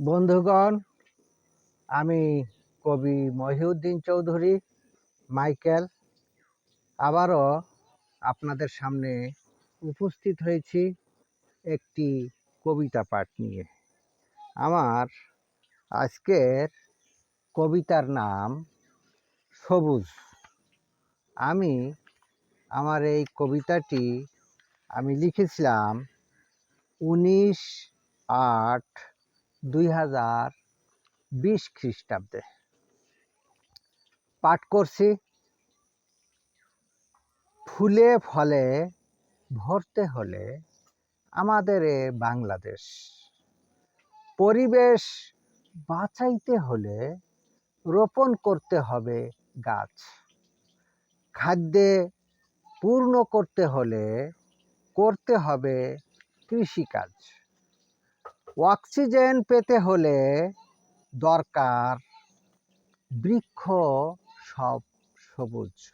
বন্ধুগণ, আমি কবি মহিউদ্দিন চৌধুরী, মাইকেল। আবারও আপনাদের সামনে উপস্থিত হয়েছি একটি কবিতা পাঠ নিয়ে। আমার আজকের কবিতার নাম সবুজ। আমি, আমার এই কবিতাটি আমি লিখেছিলাম উনিশ আট দুই হাজার বিশ খ্রিস্টাব্দে। পাঠ করছি, ফুলে ফলে ভরতে হলে আমাদের এ বাংলাদেশ। পরিবেশ বাঁচাইতে হলে রোপণ করতে হবে গাছ। খাদ্যে পূর্ণ করতে হলে করতে হবে কৃষিকাজ। অক্সিজেন পেতে হলে দরকার বৃক্ষ সব সবুজ।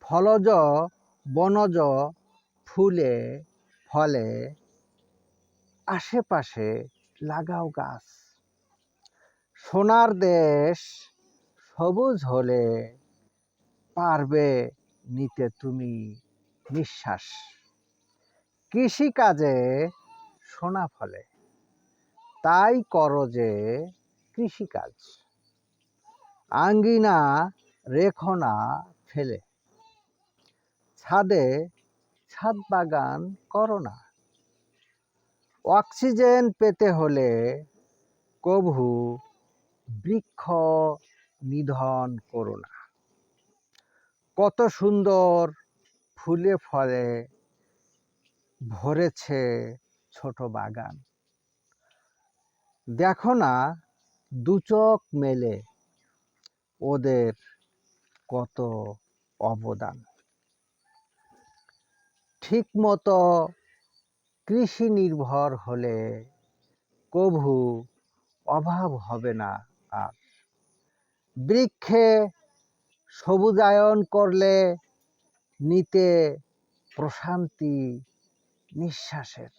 ফলজ, বনজ ফুলে, ফলে আশেপাশে লাগাও গাছ। সোনার দেশ সবুজ হলে পারবে নিতে তুমি নিঃশ্বাস। কৃষিকাজে সোনা ফলে। তাই করো যে কৃষিকাজ। আঙ্গিনা রেখো না ফেলে। ছাদে ছাদ বাগান করো না। অক্সিজেন পেতে হলে কভু বৃক্ষ নিধন করো না। কত সুন্দর ফুলে ফলে ভরেছে ছোট বাগান। দেখো না দুচোখ মেলে ওদের কত অবদান। ঠিক মতো কৃষি নির্ভর হলে কভু অভাব হবে না আর। বৃক্ষে সবুজায়ন করলে নিতে প্রশান্তি নিঃশ্বাসের।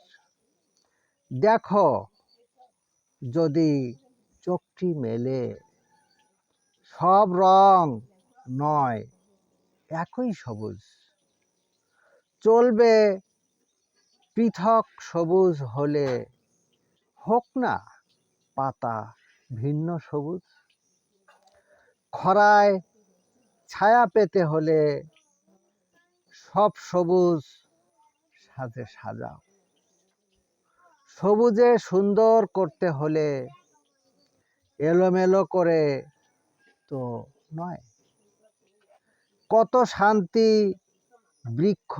দেখো যদি চোখটি মেলে, সব রং নয়, একই সবুজ। চলবে পৃথক সবুজ হলে হোক না পাতা ভিন্ন সবুজ। খরায় ছায়া পেতে হলে সব সবুজ সাজে সাজাও। সবুজে সুন্দর করতে হলে এলোমেলো করে তো নয়। কত শান্তি বৃক্ষ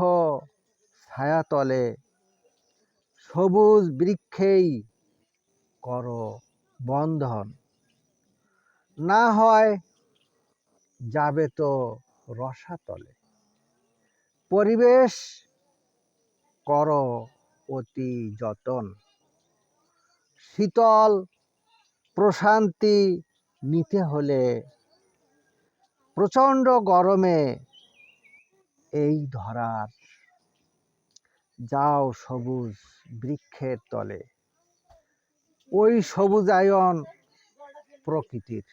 ছায়াতলে, সবুজ বৃক্ষেই করো বন্ধন। না হয় যাবে তো রসাতলে। পরিবেশ করো অতি যতন। শীতল প্রশান্তি নিতে হলে প্রচণ্ড গরমে এই ধরার। যাও সবুজ বৃক্ষের তলে। ওই সবুজায়ন প্রকৃতির।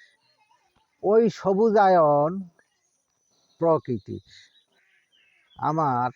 ওই সবুজায়ন প্রকৃতির। আমার